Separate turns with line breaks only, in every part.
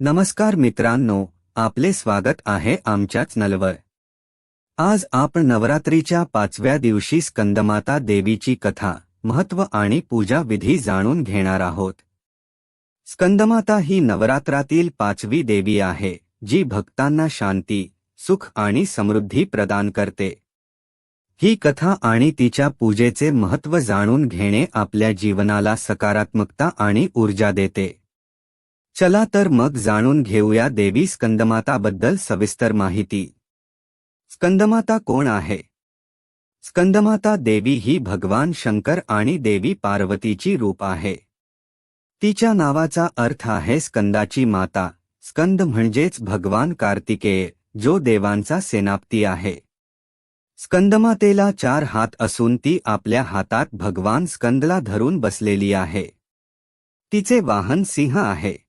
नमस्कार मित्रांनो आपले स्वागत आहे आमच्याच नलवर. आज आपण नवरात्रीच्या पाचव्या दिवशी स्कंदमाता देवीची कथा महत्त्व आणि पूजा विधी जाणून घेणार आहोत. स्कंदमाता ही नवरात्रातील पाचवी देवी आहे जी भक्तांना शांती सुख आणि समृद्धी प्रदान करते. ही कथा आणि तिच्या पूजेचे महत्त्व जाणून घेणे आपल्या जीवनाला सकारात्मकता आणि ऊर्जा देते. चला तर मग जाणून घेऊया देवी स्कंदमाताबद्दल सविस्तर माहिती. स्कंदमाता कोण आहे? स्कंदमाता देवी ही भगवान शंकर आणि देवी पार्वतीची रूप आहे. तिच्या नावाचा अर्थ आहे स्कंदाची माता. स्कंद म्हणजेच भगवान कार्तिकेय जो देवांचा सेनापती आहे. स्कंदमातेला चार हात असून ती आपल्या हातात भगवान स्कंदला धरून बसलेली आहे. तिचे वाहन सिंह आहे.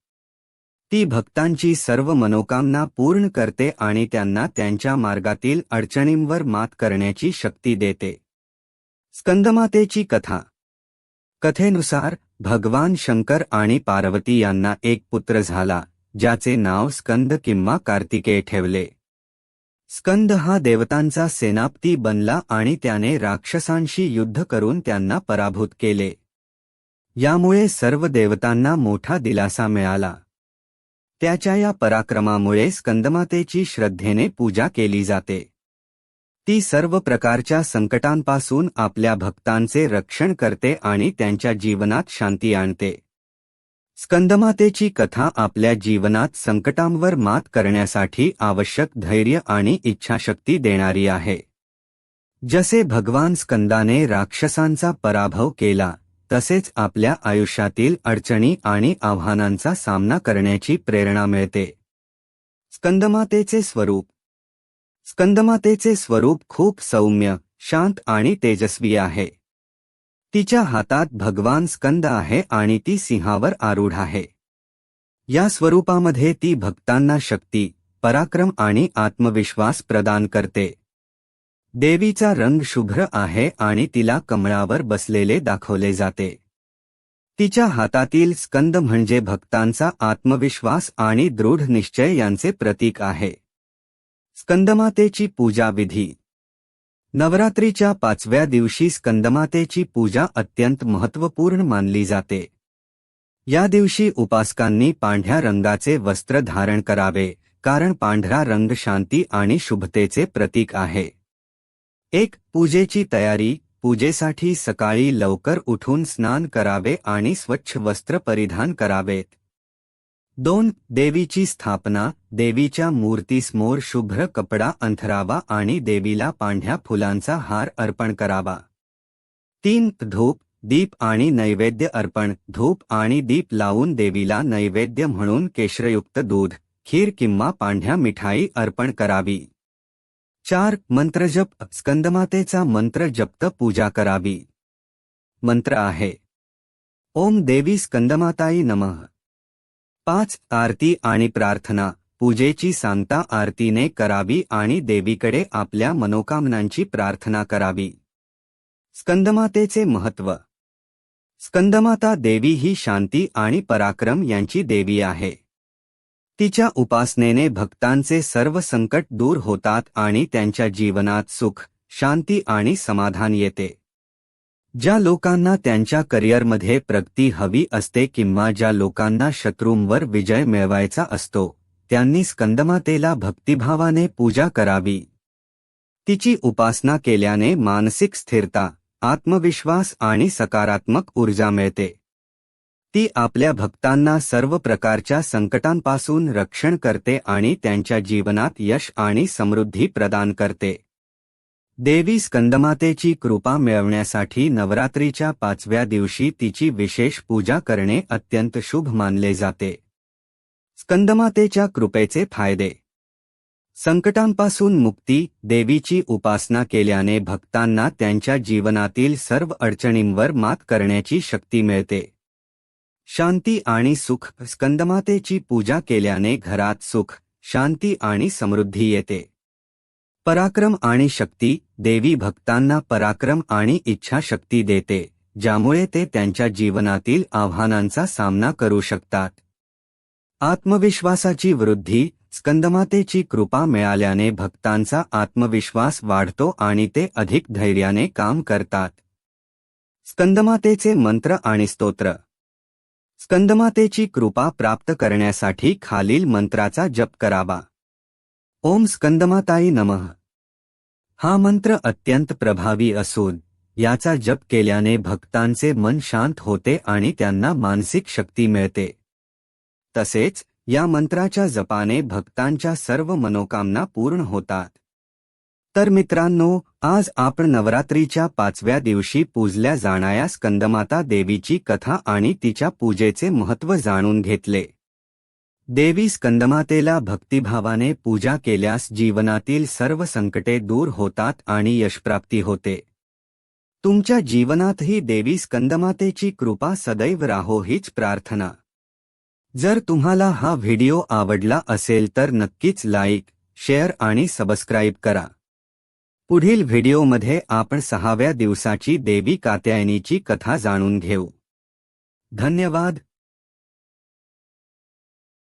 ती भक्तांची सर्व मनोकामना पूर्ण करते आणि त्यांना त्यांच्या मार्गातील अडचणींवर मात करण्याची शक्ती देते. स्कंदमातेची कथा. कथेनुसार भगवान शंकर आणि पार्वती यांना एक पुत्र झाला ज्याचे नाव स्कंद किंवा कार्तिकेय ठेवले. स्कंद हा देवतांचा सेनापती बनला आणि त्याने राक्षसांशी युद्ध करून त्यांना पराभूत केले. यामुळे सर्व देवतांना मोठा दिलासा मिळाला. त्याच्या या पराक्रमामुळे स्कंदमातेची श्रद्धेने पूजा केली जाते. ती सर्व प्रकारच्या संकटांपासून आपल्या भक्तांचे रक्षण करते आणि त्यांच्या जीवनात शांती आणते. स्कंदमातेची कथा आपल्या जीवनात संकटांवर मात करण्यासाठी आवश्यक धैर्य आणि इच्छाशक्ती देणारी आहे. जसे भगवान स्कंदाने राक्षसांचा पराभव केला तसेच आपल्या आयुष्यातील अडचणी आणि आव्हानांचा सामना करण्याची प्रेरणा मिळते. स्कंदमातेचे स्वरूप. स्कंदमातेचे स्वरूप खूप सौम्य शांत आणि तेजस्वी आहे. तिच्या हातात भगवान स्कंद आहे आणि ती सिंहावर आरूढ आहे. या स्वरूपामध्ये ती भक्तांना शक्ती पराक्रम आणि आत्मविश्वास प्रदान करते. देवीचा रंग शुभ्र आहे आणि तिला कमळावर बसलेले दाखवले जाते. तिच्या हातातील स्कंद म्हणजे भक्तांचा आत्मविश्वास आणि दृढ निश्चय यांचे प्रतीक आहे. स्कंदमातेची पूजा विधी. नवरात्रीच्या पाचव्या दिवशी स्कंदमातेची पूजा अत्यंत महत्त्वपूर्ण मानली जाते. या दिवशी उपासकांनी पांढऱ्या रंगाचे वस्त्र धारण करावे कारण पांढरा रंग शांती आणि शुभतेचे प्रतीक आहे. एक पूजेची तयारी पूजेसाठी सकाळी लवकर उठून स्नान करावे आणि स्वच्छ वस्त्र परिधान करावेत. दोन देवीची स्थापना देवीच्या मूर्तीसमोर शुभ्र कपडा अंथरावा आणि देवीला पांढ्या फुलांचा हार अर्पण करावा. तीन धूप दीप आणि नैवेद्य अर्पण धूप आणि दीप लावून देवीला नैवेद्य म्हणून केशरयुक्त दूध खीर किंवा पांढ्या मिठाई अर्पण करावी. चार मंत्रजप स्कंदमातेचा मंत्र जप्त पूजा करावी. मंत्र आहे. ओम देवी स्कंदमाताई नमः. पाच आरती आणि प्रार्थना पूजेची सांगता आरतीने करावी आणि देवीकडे आपल्या मनोकामनांची प्रार्थना करावी. स्कंदमातेचे महत्त्व स्कंदमाता देवी ही शांती आणि पराक्रम यांची देवी आहे. तिच्या उपासनेने भक्तांचे सर्व संकट दूर होतात आणि त्यांच्या जीवनात सुख शांती आणि समाधान येते. ज्या लोकांना त्यांच्या करिअरमध्ये प्रगती हवी असते किंवा ज्या लोकांना शत्रूंवर विजय मिळवायचा असतो त्यांनी स्कंदमातेला भक्तिभावाने पूजा करावी. तिची उपासना केल्याने मानसिक स्थिरता आत्मविश्वास आणि सकारात्मक ऊर्जा मिळते. ती आपल्या भक्तांना सर्व प्रकारच्या संकटांपासून रक्षण करते आणि त्यांच्या जीवनात यश आणि समृद्धी प्रदान करते. देवी स्कंदमातेची कृपा मिळवण्यासाठी नवरात्रीच्या पाचव्या दिवशी तिची विशेष पूजा करणे अत्यंत शुभ मानले जाते. स्कंदमातेच्या कृपेचे फायदे. संकटांपासून मुक्ती देवीची उपासना केल्याने भक्तांना त्यांच्या जीवनातील सर्व अडचणींवर मात करण्याची शक्ती मिळते. शांती आणि सुख स्कंदमातेची पूजा केल्याने घरात सुख शांती आणि समृद्धी येते. पराक्रम आणि शक्ती देवी भक्तांना पराक्रम आणि इच्छाशक्ती देते ज्यामुळे ते त्यांच्या जीवनातील आव्हानांचा सामना करू शकतात. आत्मविश्वासाची वृद्धी स्कंदमातेची कृपा मिळाल्याने भक्तांचा आत्मविश्वास वाढतो आणि ते अधिक धैर्याने काम करतात. स्कंदमातेचे मंत्र आणि स्तोत्र स्कंदमातेची कृपा प्राप्त करण्यासाठी खालील मंत्राचा जप करावा. ओम स्कंदमाताई नमः. हा मंत्र अत्यंत प्रभावी असून याचा जप केल्याने भक्तांचे मन शांत होते आणि त्यांना मानसिक शक्ती मिळते. तसेच या मंत्राच्या जपाने भक्तांच्या सर्व मनोकामना पूर्ण होतात. तर मित्रांनो आज आपण नवरात्रीच्या पाचव्या दिवशी पूजल्या जाणाऱ्या स्कंदमाता देवीची कथा आणि तिच्या पूजेचे महत्त्व जाणून घेतले. देवी स्कंदमातेला भक्तिभावाने पूजा केल्यास जीवनातील सर्व संकटे दूर होतात आणि यशप्राप्ती होते. तुमच्या जीवनातही देवी स्कंदमातेची कृपा सदैव राहो हीच प्रार्थना. जर तुम्हाला हा व्हिडिओ आवडला असेल तर नक्कीच लाईक शेअर आणि सबस्क्राईब करा. पुढील व्हिडिओमध्ये आपण सहाव्या दिवसाची देवी कात्यायनीची कथा जाणून घेऊ. धन्यवाद.